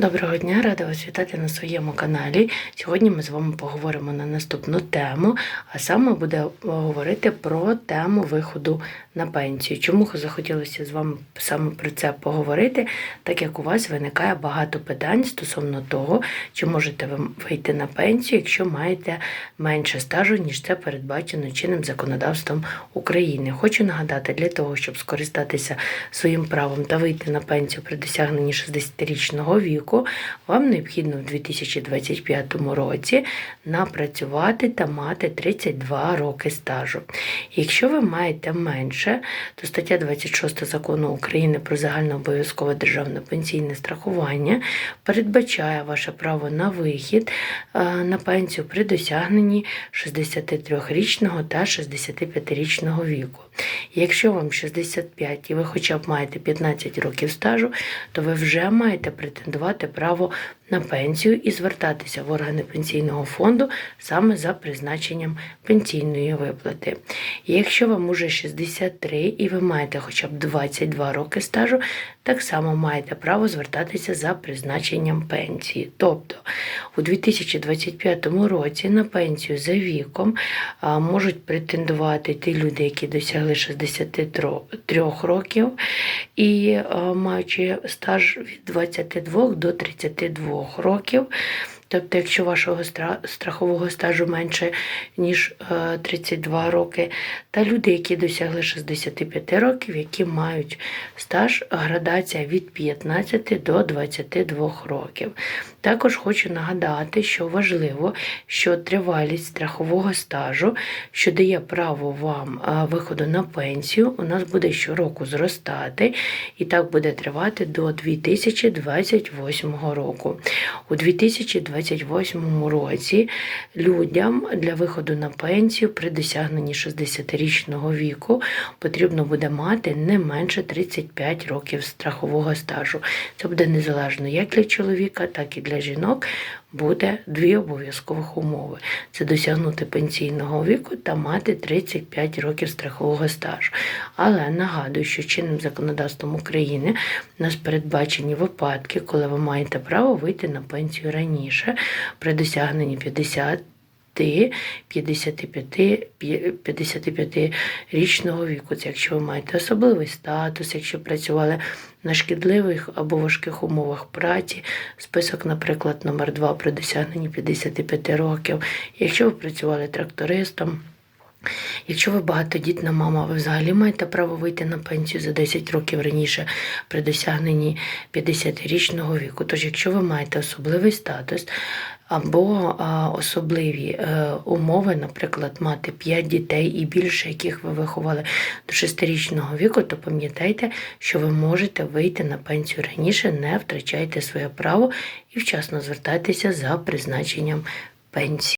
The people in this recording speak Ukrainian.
Доброго дня, рада вас вітати на своєму каналі. Сьогодні ми з вами поговоримо на наступну тему, а саме буде говорити про тему виходу на пенсію. Чому захотілося з вами саме про це поговорити, так як у вас виникає багато питань стосовно того, чи можете ви вийти на пенсію, якщо маєте менше стажу, ніж це передбачено чинним законодавством України. Хочу нагадати, для того, щоб скористатися своїм правом та вийти на пенсію при досягненні 60-річного віку, вам необхідно в 2025 році напрацювати та мати 32 роки стажу. Якщо ви маєте менше, то стаття 26 закону України про загальнообов'язкове державне пенсійне страхування передбачає ваше право на вихід е, на пенсію при досягненні 63-річного та 65-річного віку. Якщо вам 65 і ви хоча б маєте 15 років стажу, то ви вже маєте претендувати право на пенсію і звертатися в органи пенсійного фонду саме за призначенням пенсійної виплати. Якщо вам уже 63 і ви маєте хоча б 22 роки стажу, так само маєте право звертатися за призначенням пенсії. Тобто у 2025 році на пенсію за віком можуть претендувати ті люди, які досягли 63 років і маючи стаж від 22 до 32 років. Тобто, якщо вашого страхового стажу менше, ніж е, 32 роки, та люди, які досягли 65 років, які мають стаж градація від 15 до 22 років. Також хочу нагадати, що важливо, що тривалість страхового стажу, що дає право вам е, виходу на пенсію, у нас буде щороку зростати, і так буде тривати до 2028 року. У 2028 році людям для виходу на пенсію при досягненні 60-річного віку потрібно буде мати не менше 35 років страхового стажу. Це буде незалежно як для чоловіка, так і для жінок. Буде дві обов'язкових умови: це досягнути пенсійного віку та мати 35 років страхового стажу. Але нагадую, що чинним законодавством України нас передбачені випадки, коли ви маєте право вийти на пенсію раніше при досягненні 50 55, 55-річного віку. Це якщо ви маєте особливий статус, якщо працювали на шкідливих або важких умовах праці, список, наприклад, номер 2 при досягненні 55 років, якщо ви працювали трактористом. Якщо ви багатодітна мама, ви взагалі маєте право вийти на пенсію за 10 років раніше при досягненні 50-річного віку. Тож, якщо ви маєте особливий статус або особливі е, умови, наприклад, мати 5 дітей і більше, яких ви виховали до 6-річного віку, то пам'ятайте, що ви можете вийти на пенсію раніше, не втрачайте своє право і вчасно звертайтеся за призначенням пенсії.